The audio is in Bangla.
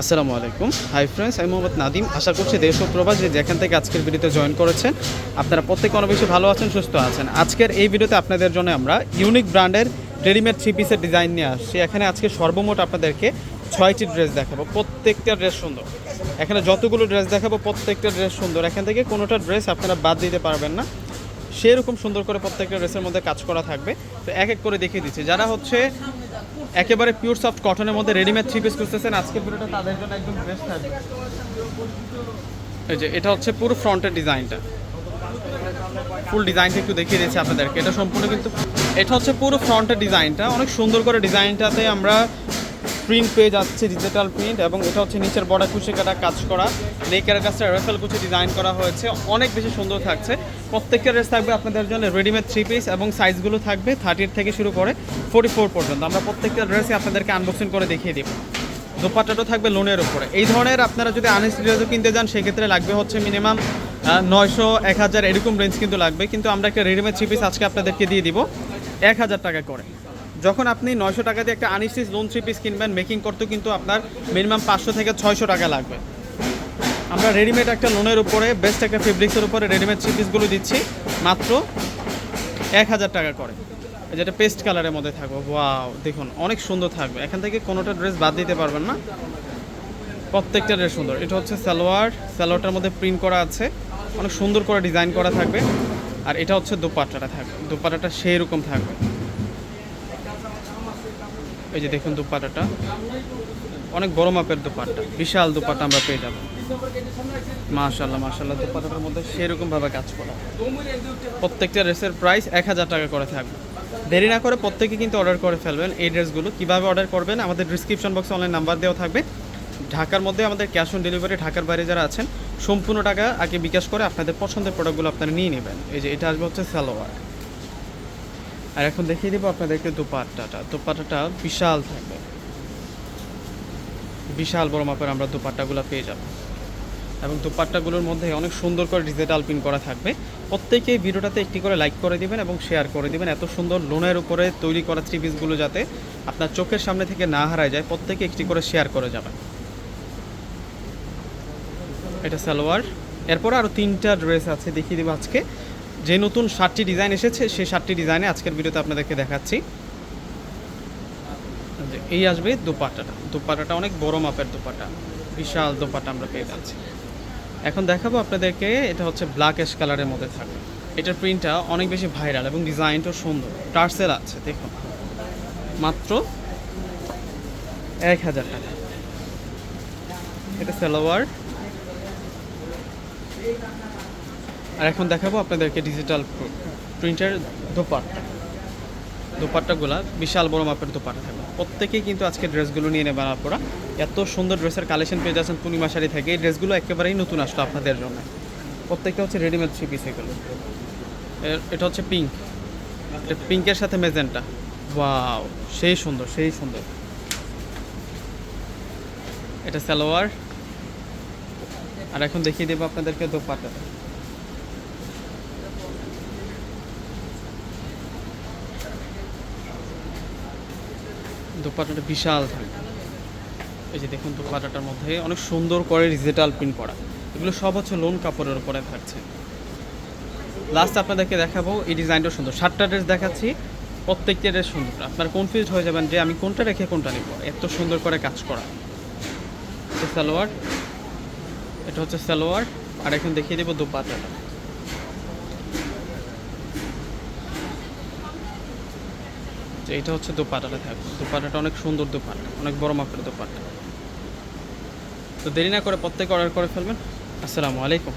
আসসালামু আলাইকুম। হাই ফ্রেন্ডস আমি মোহাম্মদ নাদিম। আশা করছি দেশ ও প্রবাস যে যেখান থেকে আজকের ভিডিওতে জয়েন করেছেন, আপনারা প্রত্যেকে অনেক বেশি ভালো আছেন, সুস্থ আছেন। আজকের এই ভিডিওতে আপনাদের জন্য আমরা ইউনিক ব্র্যান্ডের রেডিমেড থ্রি পিসের ডিজাইন নিয়ে আসছি। এখানে আজকে সর্বমোট আপনাদেরকে ছয়টি ড্রেস দেখাবো। প্রত্যেকটা ড্রেস সুন্দর। এখানে যতগুলো ড্রেস দেখাবো, প্রত্যেকটা ড্রেস সুন্দর। এখান থেকে কোনোটা ড্রেস আপনারা বাদ দিতে পারবেন না। সেরকম সুন্দর করে প্রত্যেকটা ড্রেসের মধ্যে কাজ করা থাকবে। তো এক এক করে দেখিয়ে দিচ্ছি। যারা হচ্ছে একেবারে পিওর সফট কটনের মধ্যে রেডিমেড থ্রি পিস খুঁজতেছেন। আজকের ভিডিওটা তাদের জন্য একদম বেস্ট থাকবে। এই যে, এটা হচ্ছে পুরো ফ্রন্টের ডিজাইনটা ফুল ডিজাইনটা একটু দেখিয়ে দিয়েছি আপনাদেরকে। এটা সম্পূর্ণ কিন্তু এটা হচ্ছে পুরো ফ্রন্টের ডিজাইনটা অনেক সুন্দর করে ডিজাইনটাতে আমরা প্রিন্ট পেয়ে যাচ্ছে ডিজিটাল প্রিন্ট এবং এটা হচ্ছে নিচের বর্ডার কুচি কাটা কাজ করা। নেকের কাছে রেফেল কুচি ডিজাইন করা হয়েছে। অনেক বেশি সুন্দর থাকছে। প্রত্যেকটা ড্রেস থাকবে আপনাদের জন্য রেডিমেড থ্রি পিস এবং সাইজগুলো থাকবে থার্টির থেকে শুরু করে ফোর্টি ফোর পর্যন্ত। আমরা প্রত্যেকটা ড্রেসই আপনাদেরকে আনবক্সিং করে দেখিয়ে দিব। দোপাট্টাটা থাকবে লোনের উপরে। এই ধরনের আপনারা যদি আনস্টিরিয়াজও কিনতে যান, সেক্ষেত্রে লাগবে হচ্ছে মিনিমাম নয়শো, এক হাজার, এরকম রেঞ্জ কিন্তু লাগবে। কিন্তু আমরা একটা রেডিমেড থ্রি পিস আজকে আপনাদেরকে দিয়ে দিব। এক হাজার টাকা করে। যখন আপনি নয়শো টাকা দিয়ে একটা আনস্টিচ লোন থ্রি পিস কিনবেন মেকিং করতে কিন্তু আপনার মিনিমাম পাঁচশো থেকে ছয়শো টাকা লাগবে। আমরা রেডিমেড একটা লোনের উপরে বেস্ট একটা ফেব্রিক্সের উপরে রেডিমেড থ্রি পিসগুলো দিচ্ছি, মাত্র এক হাজার টাকা করে। যেটা পেস্ট কালারের মধ্যে থাকবে ওয়াও দেখুন, অনেক সুন্দর থাকবে। এখান থেকে কোনোটা ড্রেস বাদ দিতে পারবেন না। প্রত্যেকটা ড্রেস সুন্দর। এটা হচ্ছে সালোয়ার। সালোয়ারটার মধ্যে প্রিন্ট করা আছে। অনেক সুন্দর করে ডিজাইন করা থাকবে। আর এটা হচ্ছে দোপাট্টাটা থাকবে। দোপাট্টাটা সেই রকম থাকবে। এই যে দেখুন দুপাটাটা। অনেক বড় মাপের দোপাট্টা। বিশাল দোপাট্টা আমরা পেয়ে যাব। মাশাল্লাহ মাশাল্লাহ দোপাট্টাটার মধ্যে সেরকম ভাবে কাজ করা। প্রত্যেকটা ড্রেসের প্রাইস এক হাজার টাকা করে থাকবে। দেরি না করে প্রত্যেকে কিন্তু অর্ডার করে ফেলবেন এই ড্রেসগুলো। কীভাবে অর্ডার করবেন আমাদের ডিসক্রিপশন বক্সে অনলাইন নাম্বার দেওয়া থাকবে। ঢাকার মধ্যে আমাদের ক্যাশ অন ডেলিভারি ঢাকার বাইরে যারা আছেন, সম্পূর্ণ টাকা আগে বিকাশ করে আপনাদের পছন্দের প্রোডাক্টগুলো আপনারা নিয়ে নেবেন। এই যে এটা আসবে হচ্ছে সালোয়ার আর এখন দেখিয়ে দেবো আপনাদেরকে দোপাট্টাটা। দোপাট্টাটা বিশাল থাকবে। বিশাল বড় মাপের আমরা দোপাট্টাগুলো পেয়ে যাব। এবং দোপাট্টাগুলোর মধ্যে অনেক সুন্দর করে ডিজিটাল পিন করা থাকবে। প্রত্যেকেই ভিডিওটাতে একটি করে লাইক করে দিবেন এবং শেয়ার করে দিবেন। এত সুন্দর লোনের উপরে তৈরি করা থ্রি পিসগুলো যাতে আপনার চোখের সামনে থেকে না হারায় যায়, প্রত্যেকে একটি করে শেয়ার করে যাবেন। এটা সালোয়ার। এরপর আরও তিনটা ড্রেস আছে, দেখিয়ে দেবো আজকে। যে নতুন সাতটি ডিজাইন এসেছে, সেই সাতটি ডিজাইনে আজকের ভিডিওতে আপনাদেরকে দেখাচ্ছি। এই আসবে দোপাট্টাটা। দোপাট্টাটা অনেক বড় মাপের দোপাট্টা। বিশাল দোপাট্টা আমরা পেয়ে যাচ্ছি। এখন দেখাবো আপনাদেরকে, এটা হচ্ছে ব্ল্যাক অ্যাশ কালারের মধ্যে থাকবে। এটার প্রিন্টটা অনেক বেশি ভাইরাল এবং ডিজাইনটাও সুন্দর। টার্সেল আছে, দেখুন। মাত্র এক হাজার টাকা। এটা সালোয়ার। আর এখন দেখাবো আপনাদেরকে ডিজিটাল প্রিন্টের দোপাট্টা দোপাট্টাগুলা বিশাল বড় মাপের দোপাট্টা থাকবে। প্রত্যেকেই কিন্তু আজকে ড্রেসগুলো নিয়ে নেবেন আপনারা। এত সুন্দর ড্রেসের কালেকশন পেয়ে যাচ্ছেন পূর্ণিমা শাড়ি থেকে। এই ড্রেসগুলো একেবারেই নতুন আসলো আপনাদের জন্য। প্রত্যেকটা হচ্ছে রেডিমেড থ্রি পিস এগুলো। এটা হচ্ছে পিঙ্ক এটা পিঙ্কের সাথে মেজেন্টা ওয়াও সেই সুন্দর সেই সুন্দর। এটা সালোয়ার। আর এখন দেখিয়ে দেবো আপনাদেরকে দোপাট্টাটা। দোপাট্টাটা বিশাল থাকবে এই যে দেখুন দোপাট্টাটার মধ্যে অনেক সুন্দর করে ডিজিটাল প্রিন্ট করা। এগুলো সব হচ্ছে লোন কাপড়ের উপরে থাকছে। লাস্ট আপনাদেরকে দেখাবো, এই ডিজাইনটা সুন্দর। সাতটা ড্রেস দেখাচ্ছি, প্রত্যেকটা ড্রেস সুন্দর। আপনারা কনফিউজ হয়ে যাবেন যে আমি কোনটা রেখে কোনটা নিব। এত সুন্দর করে কাজ করা। সালোয়ার, এটা হচ্ছে সালোয়ার, আর এখন দেখিয়ে দেবো দোপাট্টাটা। এটা হচ্ছে দোপাটাটা থাকবে দোপাটাটা অনেক সুন্দর দোপাট, অনেক বড় মাপের দোপাটা। তো দেরি না করে প্রত্যেকে অর্ডার করে ফেলবেন। আসসালামু আলাইকুম।